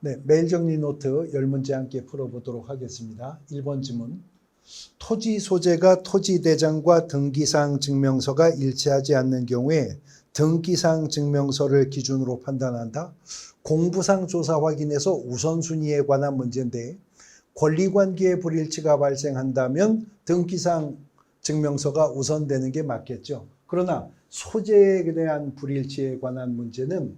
네, 매일 정리 노트 열 문제 함께 풀어보도록 하겠습니다. 1번 지문. 토지 소재가 토지 대장과 등기상 증명서가 일치하지 않는 경우에 등기상 증명서를 기준으로 판단한다. 공부상 조사 확인에서 우선순위에 관한 문제인데 권리관계의 불일치가 발생한다면 등기상 증명서가 우선되는 게 맞겠죠. 그러나 소재에 대한 불일치에 관한 문제는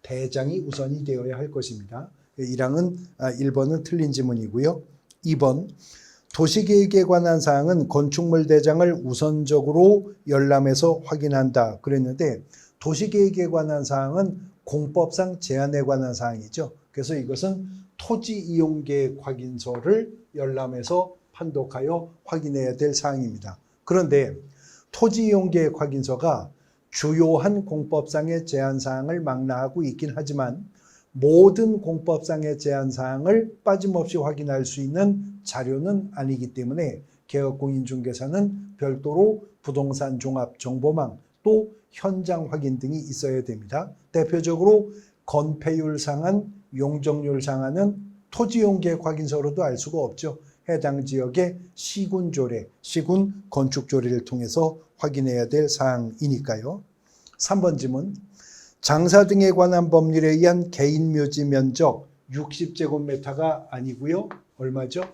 대장이 우선이 되어야 할 것입니다. 1항은 1번은 틀린 지문이고요. 2번 도시계획에 관한 사항은 건축물 대장을 우선적으로 열람해서 확인한다 그랬는데 도시계획에 관한 사항은 공법상 제한에 관한 사항이죠. 그래서 이것은 토지 이용 계획 확인서를 열람해서 판독하여 확인해야 될 사항입니다. 그런데 토지 이용 계획 확인서가 주요한 공법상의 제한 사항을 망라하고 있긴 하지만 모든 공법상의 제한 사항을 빠짐없이 확인할 수 있는 자료는 아니기 때문에 개업공인중개사는 별도로 부동산 종합 정보망 또 현장 확인 등이 있어야 됩니다. 대표적으로 건폐율 상한, 용적률 상한은 토지용 계획 확인서로도 알 수가 없죠. 해당 지역의 시군 조례, 시군 건축 조례를 통해서 확인해야 될 사항이니까요. 3번 지문. 장사 등에 관한 법률에 의한 개인 묘지 면적 60제곱미터가 아니고요. 얼마죠?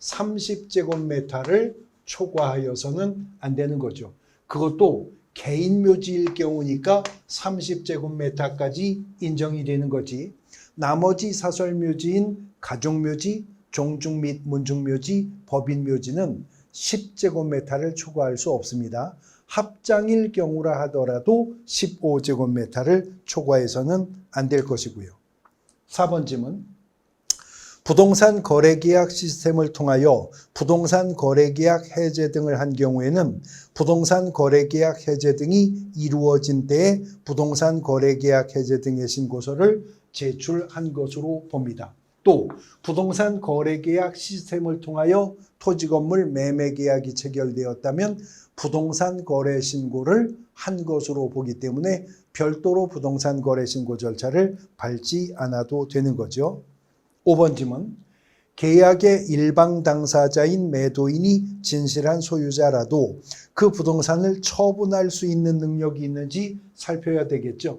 30제곱미터를 초과하여서는 안 되는 거죠. 그것도 개인 묘지일 경우니까 30제곱미터까지 인정이 되는 거지. 나머지 사설 묘지인 가족 묘지, 종중 및 문중 묘지, 법인 묘지는 10제곱미터를 초과할 수 없습니다. 합장일 경우라 하더라도 15제곱미터를 초과해서는 안 될 것이고요. 4번 질문. 부동산 거래계약 시스템을 통하여 부동산 거래계약 해제 등을 한 경우에는 부동산 거래계약 해제 등이 이루어진 때에 부동산 거래계약 해제 등의 신고서를 제출한 것으로 봅니다. 또 부동산 거래 계약 시스템을 통하여 토지 건물 매매 계약이 체결되었다면 부동산 거래 신고를 한 것으로 보기 때문에 별도로 부동산 거래 신고 절차를 밟지 않아도 되는 거죠. 5번 질문. 계약의 일방 당사자인 매도인이 진실한 소유자라도 그 부동산을 처분할 수 있는 능력이 있는지 살펴야 되겠죠.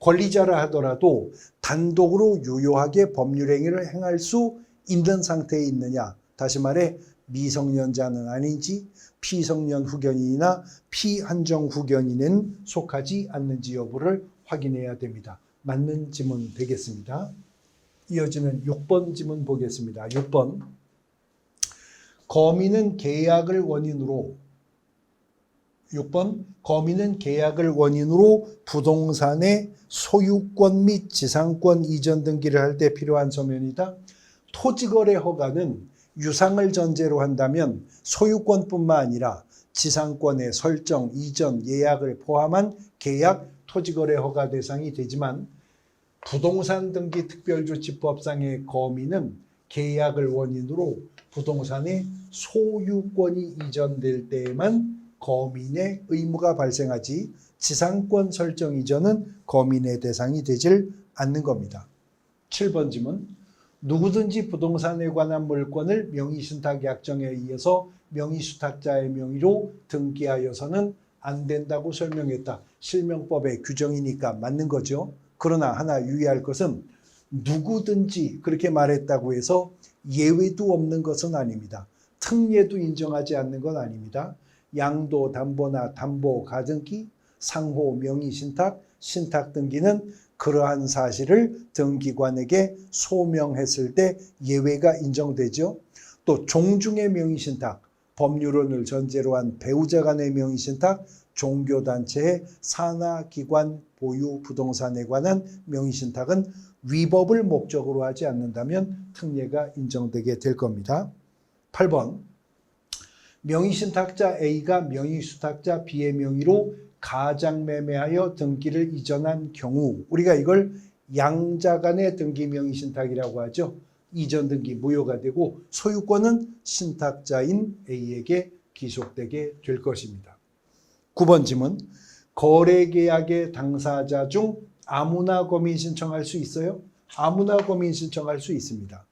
권리자라 하더라도 단독으로 유효하게 법률 행위를 행할 수 있는 상태에 있느냐. 다시 말해 미성년자는 아닌지 피성년 후견인이나 피한정 후견인은 속하지 않는지 여부를 확인해야 됩니다. 맞는 지문 되겠습니다. 이어지는 6번 지문 보겠습니다. 6번. 거민은 계약을 원인으로 6번 거민은 계약을 원인으로 부동산의 소유권 및 지상권 이전 등기를 할 때 필요한 서면이다. 토지거래 허가는 유상을 전제로 한다면 소유권뿐만 아니라 지상권의 설정, 이전, 예약을 포함한 계약, 토지거래 허가 대상이 되지만 부동산 등기 특별조치법상의 거민은 계약을 원인으로 부동산의 소유권이 이전될 때에만 거민의 의무가 발생하지 지상권 설정 이전은 거민의 대상이 되질 않는 겁니다. 7번 지문 누구든지 부동산에 관한 물건을 명의신탁 약정에 의해서 명의수탁자의 명의로 등기하여서는 안 된다고 설명했다. 실명법의 규정이니까 맞는 거죠. 그러나 하나 유의할 것은 누구든지 그렇게 말했다고 해서 예외도 없는 것은 아닙니다. 특례도 인정하지 않는 건 아닙니다. 양도 담보나 담보 가등기, 상호 명의 신탁, 신탁 등기는 그러한 사실을 등기관에게 소명했을 때 예외가 인정되죠. 또 종중의 명의 신탁, 법률론을 전제로 한 배우자 간의 명의 신탁, 종교단체의 산하기관 보유 부동산에 관한 명의 신탁은 위법을 목적으로 하지 않는다면 특례가 인정되게 될 겁니다. 8번 명의신탁자 A가 명의수탁자 B의 명의로 가장매매하여 등기를 이전한 경우 우리가 이걸 양자간의 등기 명의신탁이라고 하죠. 이전 등기 무효가 되고 소유권은 신탁자인 A에게 기속되게 될 것입니다. 9번 질문. 거래계약의 당사자 중 아무나 검인 신청할 수 있어요? 아무나 고민 신청할 수 있습니다.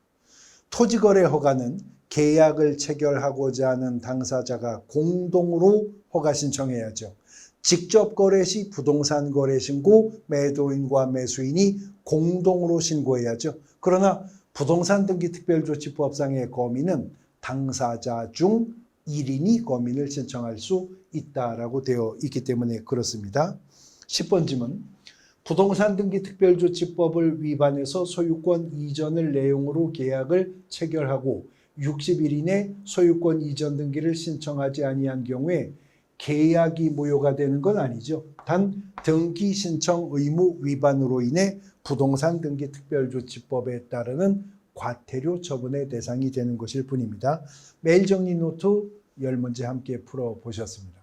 토지거래 허가는 계약을 체결하고자 하는 당사자가 공동으로 허가 신청해야죠. 직접 거래 시 부동산 거래 신고, 매도인과 매수인이 공동으로 신고해야죠. 그러나 부동산 등기 특별조치법상의 거민은 당사자 중 1인이 거민을 신청할 수 있다라고 되어 있기 때문에 그렇습니다. 10번 질문. 부동산 등기 특별조치법을 위반해서 소유권 이전을 내용으로 계약을 체결하고 60일 이내 소유권 이전 등기를 신청하지 아니한 경우에 계약이 무효가 되는 건 아니죠. 단 등기 신청 의무 위반으로 인해 부동산 등기 특별조치법에 따르는 과태료 처분의 대상이 되는 것일 뿐입니다. 매일 정리 노트 열 문제 함께 풀어 보셨습니다.